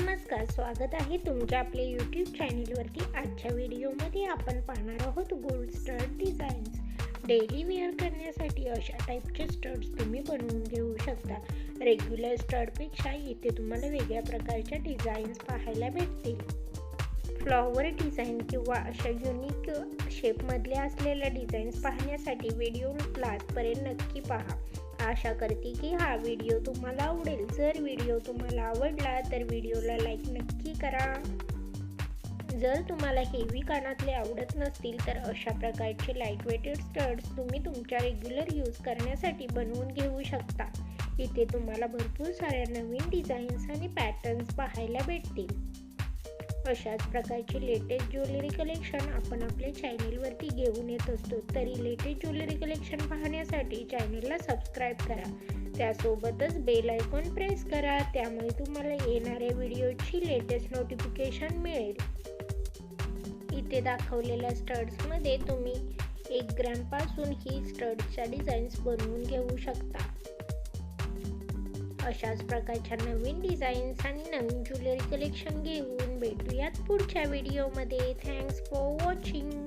नमस्कार स्वागत आहे तुमच्या आपल्या यूट्यूब चॅनेलवरती आजच्या व्हिडिओमध्ये आपण पाहणार आहोत gold stud designs daily wear करण्यासाठी अशा टाईपचे स्टड्स तुम्ही बनवून घेऊ शकता. रेग्युलर स्टडपेक्षा इथे तुम्हाला वेगळ्या प्रकारच्या डिझाईन्स पाहायला भेटतील. फ्लॉवर डिझाईन किंवा अशा युनिक शेपमधल्या असलेल्या डिझाईन्स पाहण्यासाठी व्हिडिओ लास्टपर्यंत नक्की पहा. आशा करते की हा व्हिडिओ तुम्हाला आवडेल. जर व्हिडिओ तुम्हाला आवडला तर व्हिडिओला लाईक नक्की करा. जर तुम्हाला हेवी कानातले आवडत नसतील तर अशा प्रकारचे लाइट वेटेड स्टड्स तुम्ही तुमच्या रेग्युलर यूज करण्यासाठी बनवून घेऊ शकता. इथे तुम्हाला भरपूर साऱ्या नवीन डिझाईन्स आणि पॅटर्न्स पाहायला भेटतील. अशाच प्रकारची लेटेस्ट ज्वेलरी कलेक्शन आपण आपल्या चॅनेलवरती घेऊन येत असतो. तरी लेटेस्ट ज्वेलरी कलेक्शन पाहण्यासाठी चॅनेलला सबस्क्राईब करा. त्यासोबतच बेल आयकॉन प्रेस करा. त्यामुळे तुम्हाला येणाऱ्या व्हिडिओची लेटेस्ट नोटिफिकेशन मिळेल. इथे दाखवलेल्या स्टड्समध्ये तुम्ही एक ग्रॅमपासून ही स्टड्सच्या डिझाईन्स बनवून घेऊ शकता. अशाच प्रकारच्या नवीन डिझाईन्स आणि नवीन ज्वेलरी कलेक्शन घेऊन भेटूयात पुढच्या व्हिडिओमध्ये थँक्स फॉर वॉचिंग